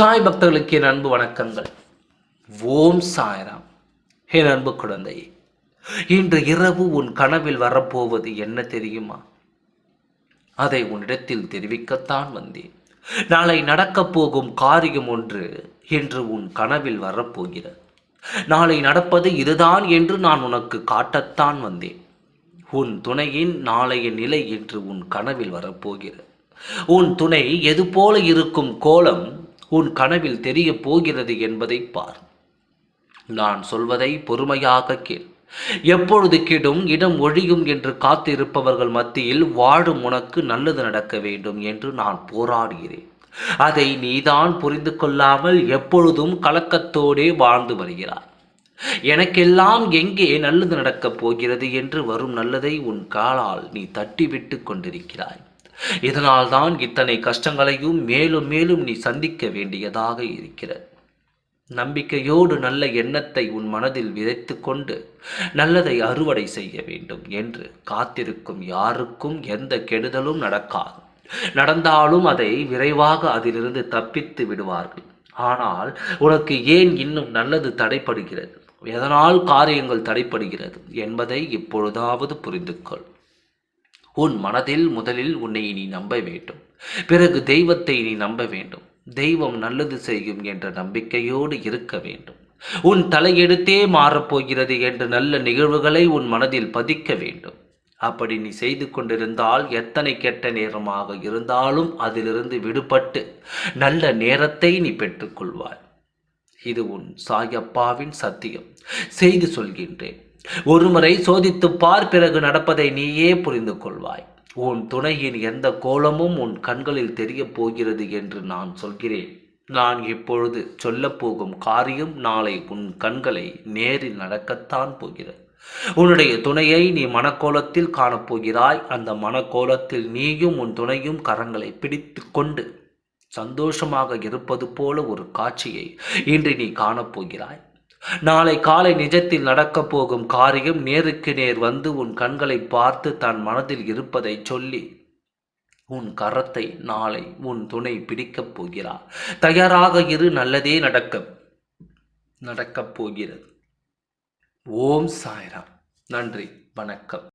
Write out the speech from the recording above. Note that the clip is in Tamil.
சாய் பக்தர்களுக்கு என் அன்பு வணக்கங்கள். ஓம் சாய்ராம். என் அன்பு குழந்தையே இன்று இரவு உன் கனவில் வரப்போவது என்ன தெரியுமா? அதை உன்னிடத்தில் தெரிவிக்கத்தான் வந்தேன். நாளை நடக்கப் போகும் காரியம் ஒன்று என்று உன் கனவில் வரப்போகிறது. நாளை நடப்பது இதுதான் என்று நான் உனக்கு காட்டத்தான் வந்தேன். உன் துணையின் நாளைய நிலை என்று உன் கனவில் வரப்போகிறது. உன் துணை எது போல இருக்கும் கோலம் உன் கனவில் தெரிய போகிறது என்பதை பார். நான் சொல்வதை பொறுமையாக கேள். எப்பொழுது கெடும் இடம் ஒழியும் என்று காத்திருப்பவர்கள் மத்தியில் வாழும் உனக்கு நல்லது நடக்க வேண்டும் என்று நான் போராடுகிறேன். அதை நீதான் புரிந்து கொள்ளாமல் எப்பொழுதும் கலக்கத்தோடே வாழ்ந்து வருகிறாய். எனக்கெல்லாம் எங்கே நல்லது நடக்கப் போகிறது என்று வரும் நல்லதை உன் காலால் நீ தட்டிவிட்டு கொண்டிருக்கிறாய். இதனால்தான் இத்தனை கஷ்டங்களையும் மேலும் மேலும் நீ சந்திக்க வேண்டியதாக இருக்கிறது. நம்பிக்கையோடு நல்ல எண்ணத்தை உன் மனதில் விதைத்து கொண்டு நல்லதை அறுவடை செய்ய வேண்டும் என்று காத்திருக்கும் யாருக்கும் எந்த கெடுதலும் நடக்காது. நடந்தாலும் அதை விரைவாக அதிலிருந்து தப்பித்து விடுவார்கள். ஆனால் உனக்கு ஏன் இன்னும் நல்லது தடைப்படுகிறது எதனால் காரியங்கள் தடைப்படுகிறது என்பதை இப்பொழுதாவது புரிந்து கொள் உன் மனதில் முதலில் உன்னை நீ நம்ப வேண்டும். பிறகு தெய்வத்தை நீ நம்ப வேண்டும். தெய்வம் நல்லது செய்யும் என்ற நம்பிக்கையோடு இருக்க வேண்டும். உன் தலையெடுத்தே மாறப்போகிறது என்ற நல்ல நிகழ்வுகளை உன் மனதில் பதிக்க வேண்டும். அப்படி நீ செய்து கொண்டிருந்தால் எத்தனை கெட்ட நேரமாக இருந்தாலும் அதிலிருந்து விடுபட்டு நல்ல நேரத்தை நீ பெற்றுக்கொள்வாய். இது உன் சாயப்பாவின் சத்தியம். செய்து சொல்கின்றேன். ஒருமுறை சோதித்து பார் பிறகு நடப்பதை நீயே புரிந்து கொள்வாய். உன் துணையின் எந்த கோலமும் உன் கண்களில் தெரியப் போகிறது என்று நான் சொல்கிறேன். நான் இப்பொழுது சொல்லப்போகும் காரியம் நாளை உன் கண்களை நேரில் நடக்கத்தான் போகிறது. உன்னுடைய துணையை நீ மனக்கோலத்தில் காணப்போகிறாய் அந்த மனக்கோலத்தில் நீயும் உன் துணையும் கரங்களை பிடித்து கொண்டு சந்தோஷமாக இருப்பது போல ஒரு காட்சியை இன்று நீ காணப்போகிறாய் நாளை காலை நிஜத்தில் நடக்கப் போகும் காரியம் நேருக்கு நேர் வந்து உன் கண்களை பார்த்து தன் மனதில் இருப்பதை சொல்லி உன் கரத்தை நாளை உன் துணை பிடிக்கப் போகிறார். தயாராக இரு நல்லதே நடக்க நடக்கப் போகிறது. ஓம் சாய்ராம். நன்றி வணக்கம்.